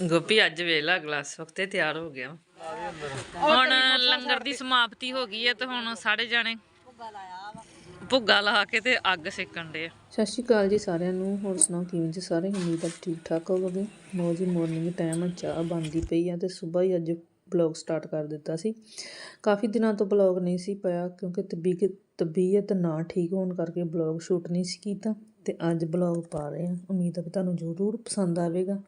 ਗੋਪੀ ਅੱਜ ਵੇਲਾ ਗਲਾਸ ਵਕਤੇ ਤਿਆਰ ਹੋ ਗਿਆ। ਹੁਣ ਲੰਗਰ ਦੀ ਸਮਾਪਤੀ ਹੋ ਗਈ ਹੈ ਤੇ ਹੁਣ ਸਾਰੇ ਜਾਣੇ ਭੁੱਗਾ ਲਾ ਕੇ ਤੇ ਅੱਗ ਸੇਕਣ ਦੇ ਸਤਿ ਸ਼੍ਰੀ ਅਕਾਲ ਜੀ ਸਾਰਿਆਂ ਨੂੰ। ਹੋਰ ਸੁਣਾਓ ਕਿਵੇਂ ਜੀ ਸਾਰੇ? ਉਮੀਦ ਹੈ ਠੀਕ ਠਾਕ ਹੋਵੋਗੇ। ਨੋ ਜੀ ਮਾਰਨਿੰਗ ਟਾਈਮ ਚਾਹ ਬਣਦੀ ਪਈ ਆ ਤੇ ਸਵੇਰ ਹੀ ਅੱਜ ਬਲੌਗ ਸਟਾਰਟ ਕਰ ਦਿੱਤਾ ਸੀ। ਕਾਫੀ ਦਿਨਾਂ ਤੋਂ ਬਲੌਗ ਨਹੀਂ ਸੀ ਪਿਆ ਕਿਉਂਕਿ ਤਬੀਅਤ ਤਬੀਅਤ ਨਾ ਠੀਕ ਹੋਣ ਕਰਕੇ ਬਲੌਗ ਸ਼ੂਟ ਨਹੀਂ ਸੀ ਕੀਤਾ ਤੇ ਅੱਜ ਬਲੌਗ ਪਾ ਰਹੇ ਹਾਂ ਉਮੀਦ ਹੈ ਕਿ ਤੁਹਾਨੂੰ ਜ਼ਰੂਰ ਪਸੰਦ ਆਵੇਗਾ।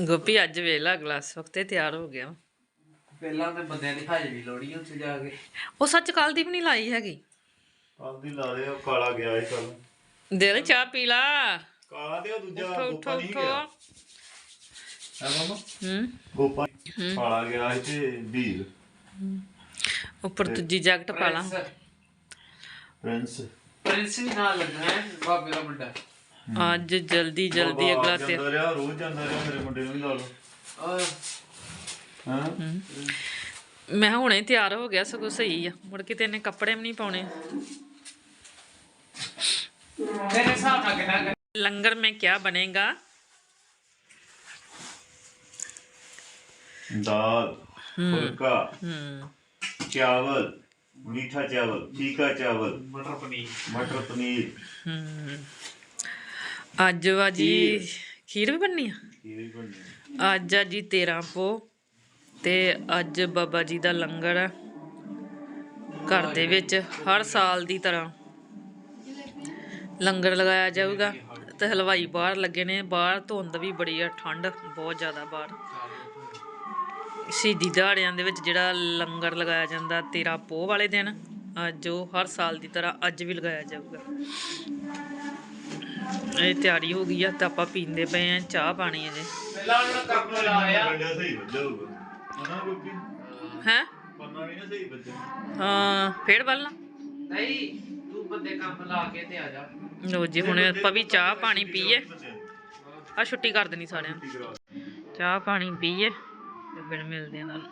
ਗੋਪੀ ਅੱਜ ਵੇਲਾ ਗਲਾਸ ਵਕਤੇ ਤਿਆਰ ਹੋ ਗਿਆ। ਪਹਿਲਾਂ ਤੇ ਬੰਦਿਆਂ ਦੀ ਹਾਜ਼ਰੀ ਲੋੜੀ ਉੱਥੇ ਜਾ ਕੇ। ਉਹ ਸੱਚ ਕੱਲ ਦੀ ਵੀ ਨਹੀਂ ਲਾਈ ਹੈਗੀ? ਹਲਦੀ ਲਾ ਦੇ ਉਹ ਕਾਲਾ ਗਿਆ ਸੀ ਕੱਲ ਦਿਲ ਚਾਹ ਪੀ ਲਾ। ਕਾਲਾ ਤੇ ਉਹ ਦੂਜਾ ਗੋਪਾ ਨਹੀਂ ਗਿਆ। ਹੈ ਮਾਮਾ? ਹੂੰ। ਗੋਪਾ ਕਾਲਾ ਗਿਆ ਸੀ ਤੇ ਵੀਰ ਉੱਪਰ ਦੂਜੀ ਜੈਕਟ ਪਾ ਲਾ। ਪ੍ਰਿੰਸ। ਪ੍ਰਿੰਸ ਵੀ ਨਾਲ ਲੱਗਣਾ ਹੈ ਬਾਬੇ ਦਾ ਮੁੰਡਾ। ਅੱਜ ਜਲਦੀ ਜਲਦੀ ਬਾਬਾ ਅਗਲਾ ਤੇ ਜਾਂਦਾ ਰਿਹਾ ਰੋਜ਼ ਜਾਂਦਾ ਰਿਹਾ ਮੇਰੇ ਮੁੰਡੇ ਨੂੰ ਵੀ ਲਾ ਲਓ ਔਰ ਹਾਂ ਮੈਂ ਹੁਣੇ ਤਿਆਰ ਹੋ ਗਿਆ ਸਗੋਂ ਸਹੀ ਆ ਮੁੜ ਕੇ ਤੈਨੇ ਕੱਪੜੇ ਵੀ ਨਹੀਂ ਪਾਉਣੇ ਤੇਰੇ ਹਿਸਾਬ ਨਾਲ ਕਿੰਨਾ लंगर में क्या बनेगा दाल फुल्का हम्म चावल मीठा चावल फीका चावल ਮਟਰ ਪਨੀਰ मटर पनीर हम्म ਅੱਜ ਵਾ ਜੀ ਖੀਰ। ਵੀ ਬਣਨੀ ਆ? ਖੀਰ ਵੀ ਬਣਨੀ ਆ। ਅੱਜ ਆ ਜੀ 13 ਪੋ ਤੇ ਅੱਜ ਬਾਬਾ ਜੀ ਦਾ ਲੰਗਰ ਘਰ ਦੇ ਵਿੱਚ ਹਰ ਸਾਲ ਦੀ ਤਰ੍ਹਾਂ। ਲੰਗਰ ਲਗਾਇਆ ਜਾਊਗਾ ਤੇ ਹਲਵਾਈ ਬਾਹਰ ਲੱਗੇ ਨੇ ਬਾਹਰ ਧੁੰਦ ਵੀ ਬੜੀ ਆ ਠੰਡ ਬਹੁਤ ਜ਼ਿਆਦਾ ਬਾਹਰ। ਸ਼ਹੀਦੀ ਦਿਹਾੜਿਆਂ ਦੇ ਵਿੱਚ ਜਿਹੜਾ ਲੰਗਰ ਲਗਾਇਆ ਜਾਂਦਾ 13 ਪੋਹ ਵਾਲੇ ਦਿਨ ਅੱਜ ਉਹ ਹਰ ਸਾਲ ਦੀ ਤਰ੍ਹਾਂ ਅੱਜ ਵੀ ਲਗਾਇਆ ਜਾਊਗਾ। ਇਹ ਤਿਆਰੀ ਹੋ ਗਈ ਆ ਤਾਂ ਆਪਾਂ ਪੀਂਦੇ ਪਏ ਆ ਚਾਹ ਪਾਣੀ ਹਾਂ। ਫੇਰ ਬੱਲਣਾ। ਨਹੀਂ ਤੂੰ ਆ ਜਾ। ਲੋ ਆਪਾਂ ਵੀ ਚਾਹ ਪਾਣੀ ਪੀਏ। ਆ ਛੁੱਟੀ ਕਰ ਦੇਣੀ ਸਾਰਿਆਂ ਨੂੰ। ਚਾਹ ਪਾਣੀ ਪੀਏ ਫਿਰ ਮਿਲਦੇ ਆ ਨਾਲ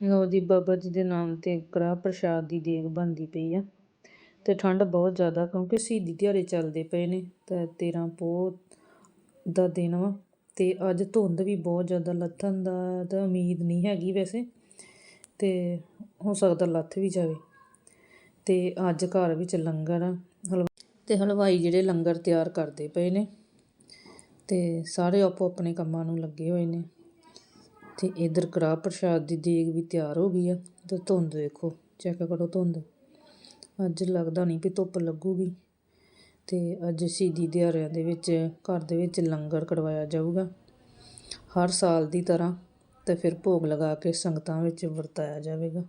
ਲਓ ਜੀ ਬਾਬਾ ਜੀ ਦੇ ਨਾਮ ਤੇ ਕੜਾਹ ਪ੍ਰਸ਼ਾਦ ਦੀ ਦੇਗ ਬਣਦੀ ਪਈ ਆ। ਤੇ ਠੰਡ ਬਹੁਤ ਜ਼ਿਆਦਾ ਕਿਉਂਕਿ ਸ਼ਹੀਦੀ ਦਿਹਾੜੇ ਚੱਲਦੇ ਪਏ ਨੇ। ਤਾਂ 13 ਪੋਹ ਦਾ ਦਿਨ ਵਾ। ਤੇ ਅੱਜ ਧੁੰਦ ਵੀ ਬਹੁਤ ਜ਼ਿਆਦਾ, ਲੱਥਣ ਦਾ ਤਾਂ ਉਮੀਦ ਨਹੀਂ ਹੈਗੀ ਵੈਸੇ। ਤੇ ਹੋ ਸਕਦਾ ਲੱਥ ਵੀ ਜਾਵੇ। ਤੇ ਅੱਜ ਘਰ ਵਿੱਚ ਲੰਗਰ ਆ। ਹਲਵਾ ਤੇ ਹਲਵਾਈ ਜਿਹੜੇ ਲੰਗਰ ਤਿਆਰ ਕਰਦੇ ਪਏ ਨੇ। ਤੇ ਸਾਰੇ ਆਪੋ ਆਪਣੇ ਕੰਮਾਂ ਨੂੰ ਲੱਗੇ ਹੋਏ ਨੇ। ਤੇ ਇਧਰ ਕੜਾਹ ਪ੍ਰਸ਼ਾਦ ਦੀ ਦੇਗ ਵੀ ਤਿਆਰ ਹੋ ਗਈ ਆ ਤੇ ਧੁੰਦ ਵੇਖੋ ਚੈੱਕ ਕਰੋ ਧੁੰਦ। ਅੱਜ ਲੱਗਦਾ ਨਹੀਂ ਕਿ ਧੁੱਪ ਲੱਗੂਗੀ ਤੇ ਅੱਜ ਸ਼ਹੀਦੀ ਦਿਹਾੜਿਆਂ ਦੇ ਵਿੱਚ ਘਰ ਦੇ ਵਿੱਚ ਲੰਗਰ ਕਢਵਾਇਆ ਜਾਊਗਾ। ਹਰ ਸਾਲ ਦੀ ਤਰ੍ਹਾਂ ਤੇ ਫਿਰ ਭੋਗ ਲਗਾ ਕੇ ਸੰਗਤਾਂ ਵਿੱਚ ਵਰਤਾਇਆ ਜਾਵੇਗਾ।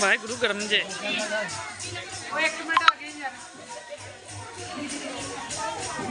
ਵਾਹਿਗੁਰੂ ਗਰਮ ਜੇ। ਉਹਨੂੰ ਕਹੇ ਕਾਗਜ਼ੀ ਫੜ ਲਿਆ ਦੇ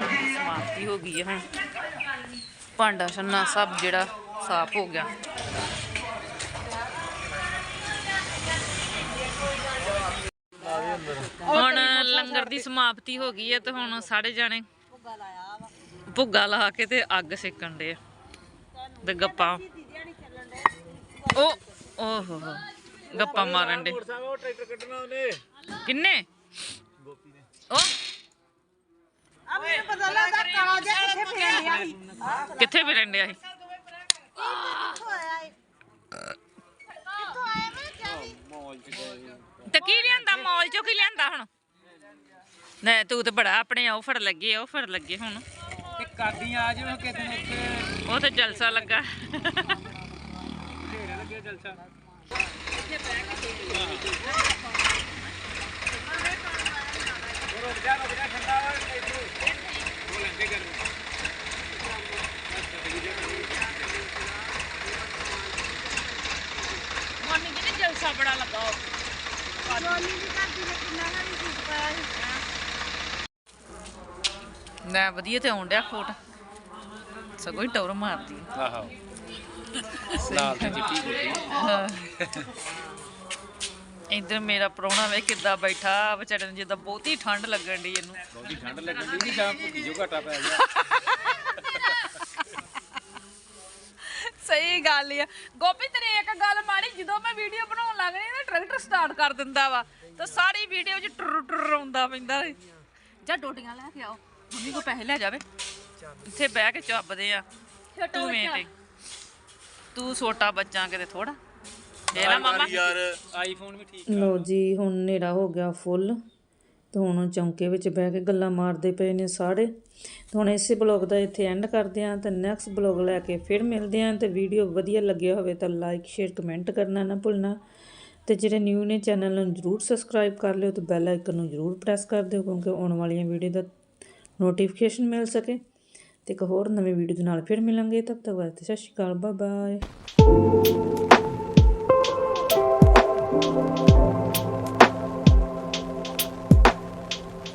ਤੇਰੀ ਸਮਾਪਤੀ ਹੋ ਗਈ ਹੈ ਹੁਣ ਭਾਂਡਾ ਛੰਨਾ ਸਭ ਜਿਹੜਾ ਸਾਫ਼ ਹੋ ਗਿਆ। ਹੁਣ ਲੰਗਰ ਦੀ ਸਮਾਪਤੀ ਹੋ ਗਈ ਹੈ ਤੇ ਹੁਣ ਸਾਰੇ ਜਾਣੇ ਭੁੱਗਾ ਲਾ ਕੇ ਤੇ ਅੱਗ ਸੇਕਣ ਦੇ ਤੇ ਗੱਪਾਂ। ਉਹ, ਓਹੋ ਹੋ ਗੱਪਾਂ ਮਾਰਨ ਦੇ। ਉਹ ਟਰੈਕਟਰ ਕੱਢਣਾ ਕਿੰਨੇ? ਉਹ ਆ ਮੈਨੂੰ ਪਤਾ ਲੱਗਦਾ ਕਾਲਾ ਜਿਹਾ ਕਿੱਥੇ ਫਿਰਨ ਡਿਆ ਸੀ। ਕਿੱਥੇ ਫਿਰਨ ਡਿਆ ਸੀ? ਕਿੱਥੋਂ ਆਇਆ ਏ ਕਿੱਥੋਂ ਆਇਆ? ਮੈਂ ਕਿਹਾ ਵੀ ਤੇ ਕੀ ਲਿਆਂਦਾ? ਮਾਲ ਚੋਂ ਕੀ ਲਿਆਂਦਾ ਹੁਣ? ਨਾ ਤੂੰ ਤੇ ਬੜਾ ਆਪਣੇ ਆਫਰ ਲੱਗੇ ਆਫਰ ਲੱਗੇ ਹੁਣ। ਤੇ ਕਾਦੀ ਆ ਜਿਵੇਂ ਕਿਤੇ ਨੂੰ ਉੱਥੇ। ਉਹ ਤੇ ਜਲਸਾ ਲੱਗਾ। ਢੇਰੇ ਲੱਗੇ ਜਲਸਾ ਰੁਕ ਜਾ ਰੁਕ ਜਾ ਠੰਡਾ ਵਾ ਉਹ ਲੰਦੇ ਕਰ ਜੀ ਜਲਸਾ ਬੜਾ ਲੱਗਾ ਜੋਨੀ ਦੀ ਘਰ ਦੀ ਨੇ ਕਿੰਨਾ ਨਾ ਵੀ ਸੂਟ ਪਾਇਆ ਸੀ। ਨਾ ਵਧੀਆ ਤੇ ਆਉਣ ਡਿਆ ਕੋਟ। ਸਗੋਂ ਹੀ ਟੌਰ ਮਾਰਦੀ। ਆਹੋ। ਲਾਲ ਤੇ ਚਿੱਟੀ ਗੁੱਟੀ ਇੱਧਰ ਮੇਰਾ ਪ੍ਰਾਹੁਣਾ ਵੇ ਕਿੱਦਾਂ ਬੈਠਾ ਵਿਚਾਰੇ ਨੂੰ ਜਿੱਦਾਂ ਬਹੁਤੀ ਠੰਡ ਲੱਗਣ ਦੀ ਇਹਨੂੰ। ਬਹੁਤੀ ਠੰਡ ਲੱਗਣ ਦੀ ਨਹੀਂ ਸ਼ਾਮ ਭੁੱਕੀ ਜੋ ਘਾਟਾ ਪੈ ਗਿਆ। ਸਹੀ ਗੱਲ ਆ। ਗੋਪੀ ਤੇਰੇ ਇੱਕ ਗੱਲ ਮਾਰੀ ਜਦੋਂ ਮੈਂ ਵੀਡੀਓ ਬਣਾਉਣ ਲੱਗਣੀ ਨਾ ਟਰੈਕਟਰ ਸਟਾਰਟ ਕਰ ਦਿੰਦਾ ਵਾ। ਤਾਂ ਸਾਰੀ ਵੀਡੀਓ 'ਚ ਟੁਰ ਟੁਰ ਆਉਂਦਾ ਪੈਂਦਾ ਏ। ਜਾ ਡੋਡੀਆਂ ਲੈ ਕੇ ਆਓ। ਮੰਮੀ ਕੋ ਪੈਸੇ ਲੈ ਜਾਵੇ। ਇੱਥੇ ਬਹਿ ਕੇ ਚੱਬਦੇ ਆ। ਤੂੰ ਛੋਟਾ ਬੱਚਾ ਕਿਤੇ ਥੋੜਾ ਦੇ ਨਾ ਮਾਮਾ। ਯਾਰ ਆਈਫੋਨ ਵੀ ਠੀਕ ਲੋ ਜੀ ਹੁਣ ਹਨੇਰਾ ਹੋ ਗਿਆ ਫੁੱਲ ਤੇ ਹੁਣ ਚੌਂਕੇ ਵਿੱਚ ਬਹਿ ਕੇ ਗੱਲਾਂ ਮਾਰਦੇ ਪਏ ਨੇ ਸਾਰੇ। ਤੇ ਹੁਣ ਇਸੇ ਬਲੌਗ ਦਾ ਇੱਥੇ ਐਂਡ ਕਰਦੇ ਹਾਂ, ਤੇ ਨੈਕਸਟ ਬਲੌਗ ਲੈ ਕੇ ਫਿਰ ਮਿਲਦੇ ਹਾਂ। ਤੇ ਵੀਡੀਓ ਵਧੀਆ ਲੱਗਿਆ ਹੋਵੇ ਤਾਂ ਲਾਈਕ ਸ਼ੇਅਰ ਕਮੈਂਟ ਕਰਨਾ ਨਾ ਭੁੱਲਣਾ। ਤੇ ਜਿਹੜੇ ਨਿਊ ਨੇ ਚੈਨਲ ਨੂੰ ਜਰੂਰ ਸਬਸਕ੍ਰਾਈਬ ਕਰ ਲਿਓ ਤੇ ਬੈਲ ਆਈਕਨ ਨੂੰ ਜਰੂਰ ਪ੍ਰੈਸ ਕਰ ਦਿਓ ਕਿਉਂਕਿ ਆਉਣ ਵਾਲੀਆਂ ਵੀਡੀਓ ਦਾ ਨੋਟੀਫਿਕੇਸ਼ਨ ਮਿਲ ਸਕੇ। ਤੇ ਇੱਕ ਹੋਰ ਨਵੀਂ ਵੀਡੀਓ ਦੇ ਨਾਲ ਫਿਰ ਮਿਲਾਂਗੇ। ਤਬ ਤੱਕ ਵਾਸਤੇ ਸਤਿ ਸ਼੍ਰੀ ਅਕਾਲ ਬਾਏ ਬਾਏ